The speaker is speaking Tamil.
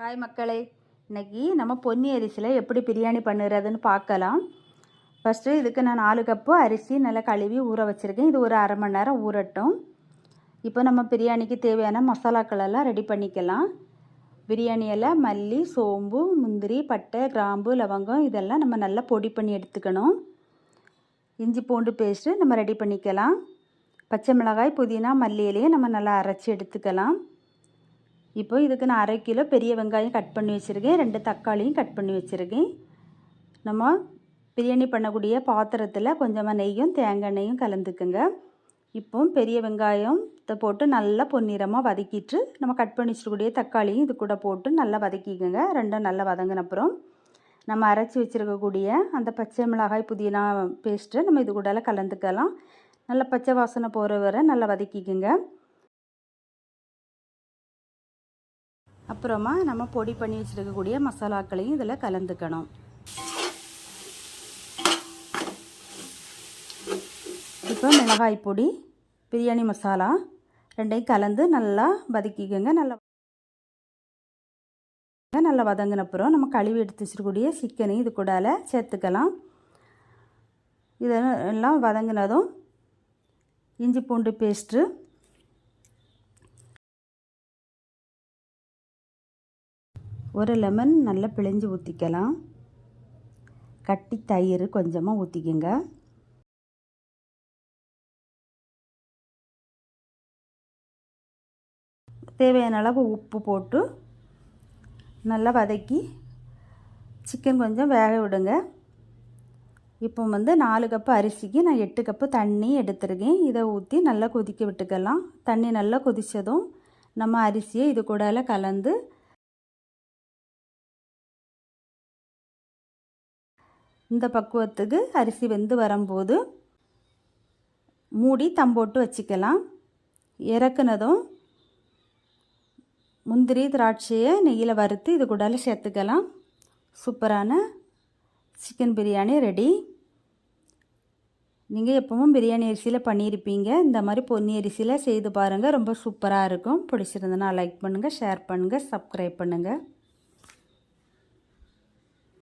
ஹாய் மக்களே. இன்றைக்கி நம்ம பொன்னி அரிசியில் எப்படி பிரியாணி பண்ணுறதுன்னு பார்க்கலாம். ஃபஸ்ட்டு இதுக்கு நான் நாலு கப்பு அரிசி நல்லா கழுவி ஊற வச்சுருக்கேன். இது ஒரு அரை மணி நேரம் ஊறட்டும். இப்போ நம்ம பிரியாணிக்கு தேவையான மசாலாக்களெல்லாம் ரெடி பண்ணிக்கலாம். பிரியாணியில் மல்லி சோம்பு முந்திரி பட்டை கிராம்பு லவங்கம் இதெல்லாம் நம்ம நல்லா பொடி பண்ணி எடுத்துக்கணும். இஞ்சி பூண்டு பேஸ்ட்டு நம்ம ரெடி பண்ணிக்கலாம். பச்சை மிளகாய் புதினா மல்லி இலையை நம்ம நல்லா அரைச்சி எடுத்துக்கலாம். இப்போ இதுக்கு நான் அரை கிலோ பெரிய வெங்காயம் கட் பண்ணி வச்சுருக்கேன். ரெண்டு தக்காளியும் கட் பண்ணி வச்சுருக்கேன். நம்ம பிரியாணி பண்ணக்கூடிய பாத்திரத்தில் கொஞ்சமாக நெய்யும் தேங்காய் எண்ணெயும் கலந்துக்குங்க. இப்போ பெரிய வெங்காயம் இதை போட்டு நல்லா பொன்னிறமாக வதக்கிட்டு நம்ம கட் பண்ணி வச்சுருக்கூடிய தக்காளியும் இது கூட போட்டு நல்லா வதக்கிக்கோங்க. ரெண்டும் நல்லா வதங்கின அப்புறம் நம்ம அரைச்சி வச்சுருக்கக்கூடிய அந்த பச்சை மிளகாய் புதினா பேஸ்ட்டு நம்ம இது கூடலாம் கலந்துக்கலாம். நல்லா பச்சை வாசனை போகிற வரை நல்லா வதக்கிக்கோங்க. அப்புறமா நம்ம பொடி பண்ணி வச்சுருக்கக்கூடிய மசாலாக்களையும் இதில் கலந்துக்கணும். இப்போ மிளகாய் பொடி பிரியாணி மசாலா ரெண்டையும் கலந்து நல்லா வதக்கிக்கோங்க. நல்லா நல்லா வதங்கின அப்புறம் நம்ம கழுவி எடுத்து வச்சுருக்கூடிய சிக்கனையும் இது கூடால சேர்த்துக்கலாம். இதெல்லாம் வதங்கினதும் இஞ்சி பூண்டு பேஸ்ட்டு ஒரு லெமன் நல்லா பிழிஞ்சு ஊற்றிக்கலாம் கட்டி தயிர் கொஞ்சமாக ஊற்றிக்கோங்க தேவையான அளவு உப்பு போட்டு நல்லா வதக்கி சிக்கன் கொஞ்சம் வேக விடுங்க. இப்போ வந்து நாலு கப்பு அரிசிக்கு நான் எட்டு கப்பு தண்ணி எடுத்துருக்கேன். இதை ஊற்றி நல்லா கொதிக்க விட்டுக்கலாம். தண்ணி நல்லா கொதித்ததும் நம்ம அரிசியை இது கூட கலந்து இந்த பக்குவத்துக்கு அரிசி வெந்து வரும்போது மூடி தம்போட்டு வச்சுக்கலாம். இறக்குனதும் முந்திரி திராட்சையை நெய்யில் வறுத்து இது கூட சேர்த்துக்கலாம். சூப்பரான சிக்கன் பிரியாணி ரெடி. நீங்கள் எப்பவும் பிரியாணி அரிசியில் பண்ணியிருப்பீங்க. இந்த மாதிரி பொன்னி அரிசியில் செய்து பாருங்கள் ரொம்ப சூப்பராக இருக்கும். பிடிச்சிருந்தனா லைக் பண்ணுங்கள் ஷேர் பண்ணுங்கள் சப்ஸ்கிரைப் பண்ணுங்கள்